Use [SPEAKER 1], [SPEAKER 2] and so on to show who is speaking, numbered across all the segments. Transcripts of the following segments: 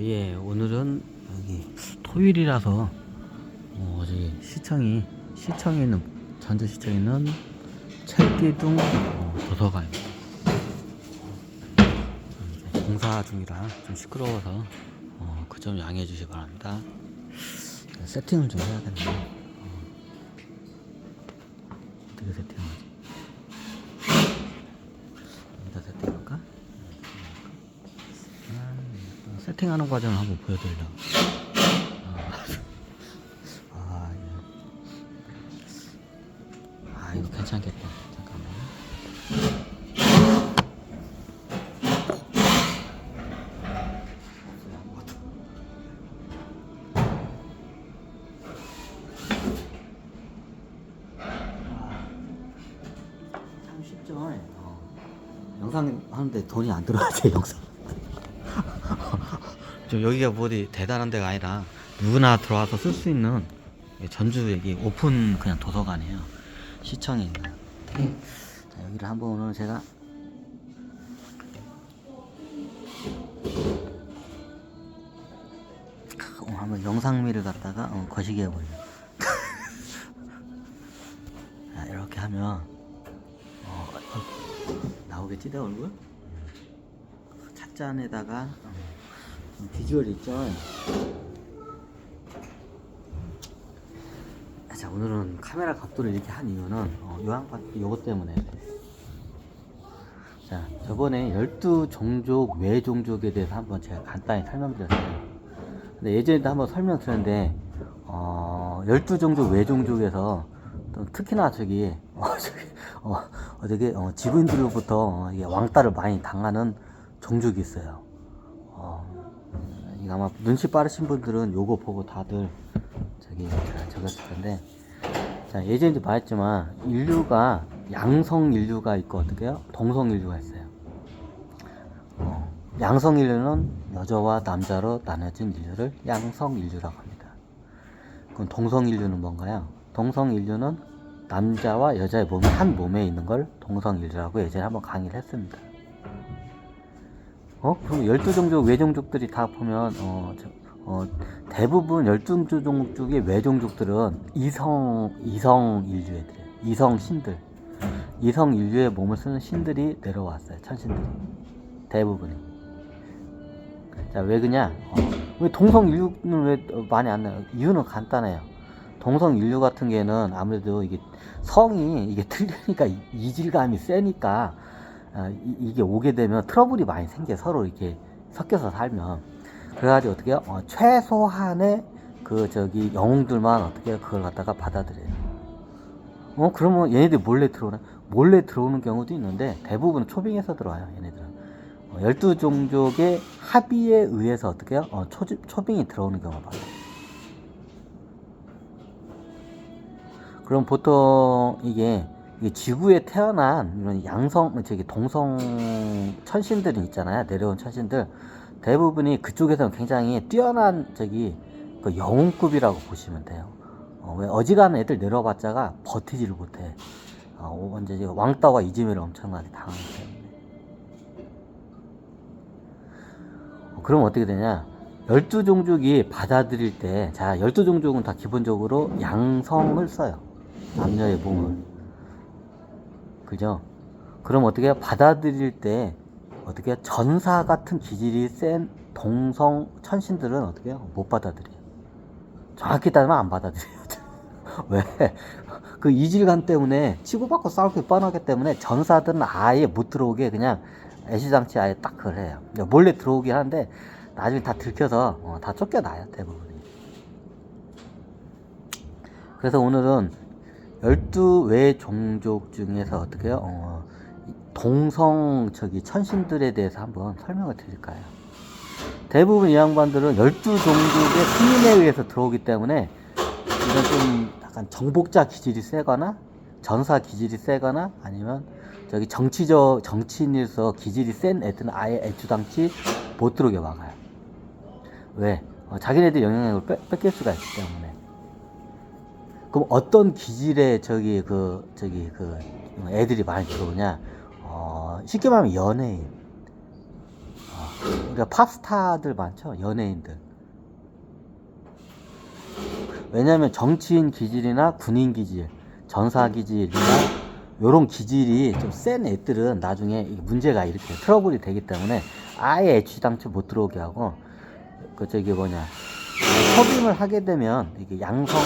[SPEAKER 1] 예, 오늘은 여기 토요일이라서 어, 어제 시청이 시청에 있는 전주 시청에 있는 찰기둥 어, 도서관입니다. 공사 중이라 좀 시끄러워서 어, 그 점 양해해 주시기 바랍니다. 세팅을 좀 해야겠네. 어, 어떻게 세팅하지? 여기다 세팅할까? 아, 세팅하는 과정을 한번 보여드리려고. 아, 아, 예. 아, 이거 괜찮겠다. 잠깐만. 어. 영상 하는데 돈이 안 들어가죠, 영상. 좀 여기가 뭐 어디 대단한 데가 아니라 누구나 들어와서 쓸 수 있는 전주 여기 오픈 그냥 도서관이에요. 시청에 있는. 자, 여기를 한번 오늘 제가 오늘 한번 영상미를 갖다가 어, 거시기 해보려. 자, 이렇게 하면 어, 어, 나오겠지 내 얼굴? 찻잔에다가 어, 비주얼 있죠. 자 오늘은 카메라 각도를 이렇게 한 이유는 어, 요 양반 요것 때문에. 자 저번에 12종족 외종족에 대해서 한번 제가 간단히 설명드렸어요. 근데 예전에도 한번 설명드렸는데 어, 12종족 외종족에서 또 특히나 저기 어, 저기 어, 어, 되게 어, 지구인들로부터 어, 이게 왕따를 많이 당하는 종족이 있어요. 아마 눈치 빠르신 분들은 요거 보고 다들 저기 잘 적었을 텐데 자 예전에도 말했지만 인류가 양성 인류가 있고 어떻게 해요? 동성 인류가 있어요. 어, 양성 인류는 여자와 남자로 나눠진 인류를 양성 인류라고 합니다. 그럼 동성 인류는 뭔가요? 동성 인류는 남자와 여자의 몸이 한 몸에 있는 걸 동성 인류라고 예전에 한번 강의를 했습니다. 어? 그럼 12종족 외종족들이 다 보면 어, 저, 어, 대부분 12종족의 외종족들은 이성 이성 인류 애들이에요. 이성 신들. 이성 인류의 몸을 쓰는 신들이 내려왔어요. 천신들이. 대부분이. 자, 왜 그냐? 어, 왜 동성 인류는 왜 어, 많이 안 나요? 이유는 간단해요. 동성 인류 같은 경우에는 아무래도 이게 성이 이게 틀리니까 이- 이질감이 세니까 아, 이, 게 오게 되면 트러블이 많이 생겨 서로 이렇게 섞여서 살면 그래가지고 어떻게 해요? 어, 최소한의 그 저기 영웅들만 어떻게 그걸 갖다가 받아들여요. 어 그러면 얘네들 몰래 들어오나? 몰래 들어오는 경우도 있는데 대부분 초빙해서 들어와요 얘네들은. 어, 12종족의 합의에 의해서 어떻게 해요? 어, 초, 초빙이 들어오는 경우가 많아요. 그럼 보통 이게 지구에 태어난 이런 양성, 저기 동성 천신들이 있잖아요. 내려온 천신들. 대부분이 그쪽에서는 굉장히 뛰어난 저기 그 영웅급이라고 보시면 돼요. 어, 왜 어지간한 애들 내려봤자가 버티지를 못해. 어, 이제 왕따와 이지매를 엄청나게 당하기 때문에. 어, 그럼 어떻게 되냐? 12종족이 받아들일 때, 자, 12종족은 다 기본적으로 양성을 써요. 남녀의 몸을. 그죠? 그럼 어떻게? 받아들일 때, 어떻게? 전사 같은 기질이 센 동성 천신들은 어떻게? 못 받아들여요. 정확히 따지면 안 받아들여요. 왜? 그 이질감 때문에 치고받고 싸울 게 뻔하기 때문에 전사들은 아예 못 들어오게 그냥 애시장치 아예 딱 그걸 해요. 몰래 들어오긴 하는데 나중에 다 들켜서 어, 다 쫓겨나요 대부분이. 그래서 오늘은 12외 종족 중에서 어떻게 해요? 어, 동성 저기 천신들에 대해서 한번 설명을 드릴까요? 대부분 이 양반들은 12종족의 승인에 의해서 들어오기 때문에 이런 좀 약간 정복자 기질이 세거나 전사 기질이 세거나 아니면 저기 정치적 정치인으로서 기질이 센 애들은 아예 애초당치 못 들어오게 막아요. 왜? 어, 자기네들 영향력을 뺏, 뺏길 수가 있기 때문에. 그럼 어떤 기질의 저기 그 저기 그 애들이 많이 들어오냐? 어, 쉽게 말하면 연예인. 어, 그러니까 팝스타들 많죠 연예인들 왜냐면 정치인 기질이나 군인 기질 전사 기질이나 요런 기질이 좀 센 애들은 나중에 문제가 이렇게 트러블이 되기 때문에 아예 애취당초 못 들어오게 하고 그 저기 뭐냐 초빙을 하게 되면 이게 양성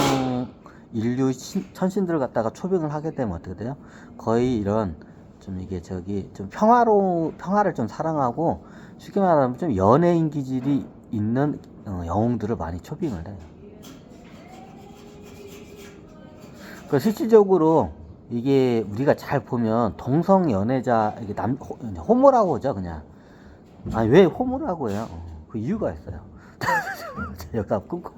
[SPEAKER 1] 인류 신- 천신들을 갖다가 초빙을 하게 되면 어떻게 돼요? 거의 이런 좀 이게 저기 좀 평화로 평화를 좀 사랑하고 쉽게 말하면 좀 연예인 기질이 있는 어, 영웅들을 많이 초빙을 해요. 그 실질적으로 이게 우리가 잘 보면 동성 연애자 이게 남 호, 호모라고 하죠 그냥. 아니 왜 호모라고 해요? 어, 그 이유가 있어요. 여기다 끊고